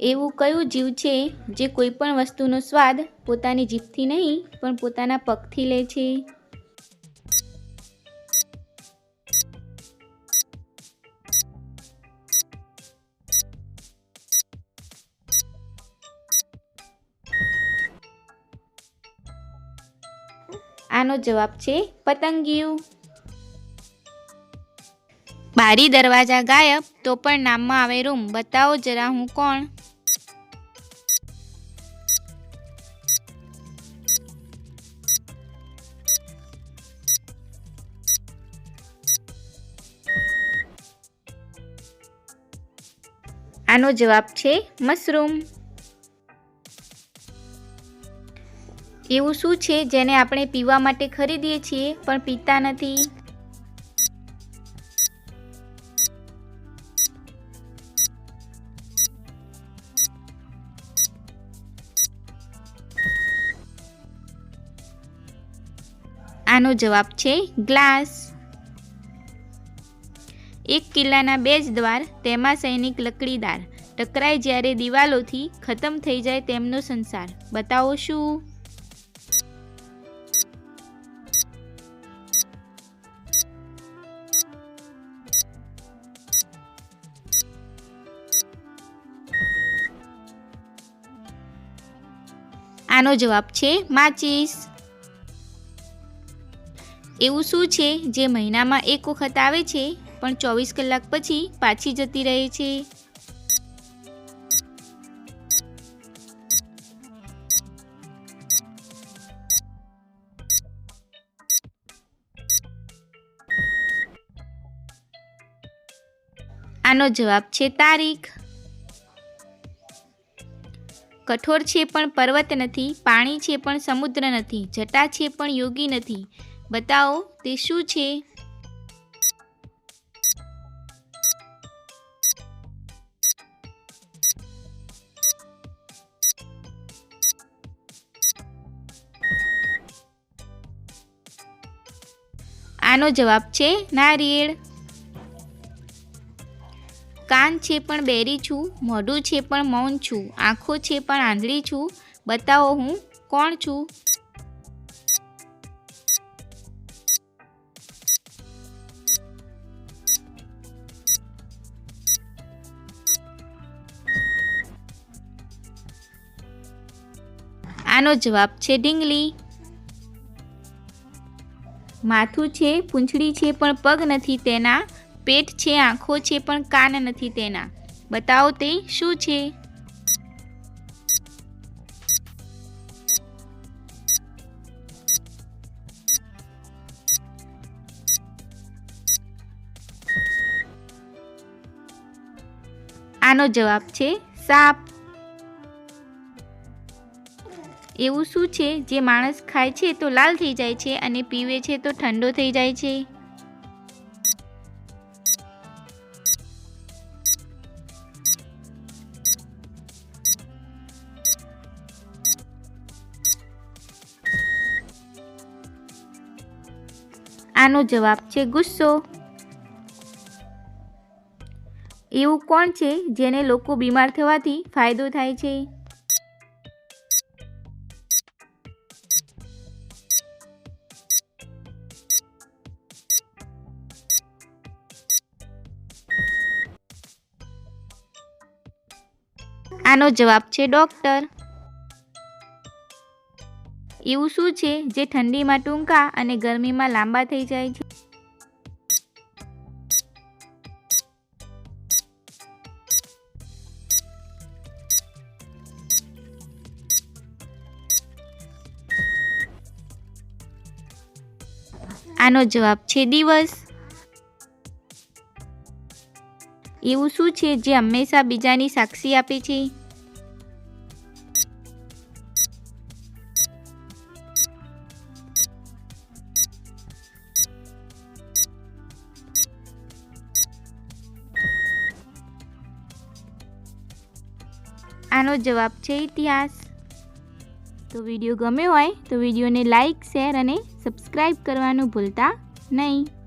એવું કયું જીવ છે જે કોઈ પણ વસ્તુનો સ્વાદ પોતાની જીભથી નહીં, પણ પોતાના પગથી લે છે? આનો જવાબ છે પતંગિયું. બારી દરવાજા ગાયબ, તો પણ નામમાં આવે રૂમ. બતાવો જરા હું કોણ? આનો જવાબ છે મશરૂમ. એવું શું છે જેને આપણે પીવા માટે ખરીદીએ છીએ, પણ પીતા નથી? આનો જવાબ છે ગ્લાસ. એક કિલ્લાના બે જ દ્વાર, તેમાં સૈનિક લકડીદાર. ટકરાય જ્યારે દિવાલોથી ખતમ થઈ જાય તેમનો સંસાર. બતાવો શું? આનો જવાબ છે માચીસ. એવું શું છે જે મહિનામાં એક વખત આવે છે, પણ ચોવીસ કલાક પછી પાછી જતી રહે છે? આનો જવાબ છે તારીખ. કઠોર છે પણ પર્વત નથી, પાણી છે પણ સમુદ્ર નથી, જટા છે પણ યોગી નથી. બતાવો, તે શું છે? આનો જવાબ છે નારિયેળ. કાન છે પણ બેરી છું, મોઢું છે પણ મૌન છું, આંખો છે પણ આંધળી છું. બતાવો હું કોણ છું? આનો જવાબ છે ઢીંગલી. માથું છે, પૂંછડી છે પણ પગ નથી તેના. પેટ છે, આંખો છે પણ કાન નથી તેના. બતાવો તે શું છે? આનો જવાબ છે સાપ. એવું શું છે? જે માણસ ખાય છે તો લાલ થઈ જાય છે અને પીવે છે તો ઠંડો થઈ જાય છે. આનો જવાબ છે ગુસ્સો. એવું કોણ છે જેને લોકો બીમાર થવાથી ફાયદો થાય છે? આનો જવાબ છે ડૉક્ટર. એવું શું છે જે ઠંડીમાં ટૂંકા અને ગરમીમાં લાંબા થઈ જાય છે? આનો જવાબ છે દિવસ. એવું શું છે જે હંમેશા બીજાની સાક્ષી આપે છે? આનો જવાબ છે ઇતિહાસ. તો વીડિયો ગમ્યો હોય તો વિડીયોને લાઈક, શેર અને સબસ્ક્રાઈબ કરવાનું ભૂલતા નહીં.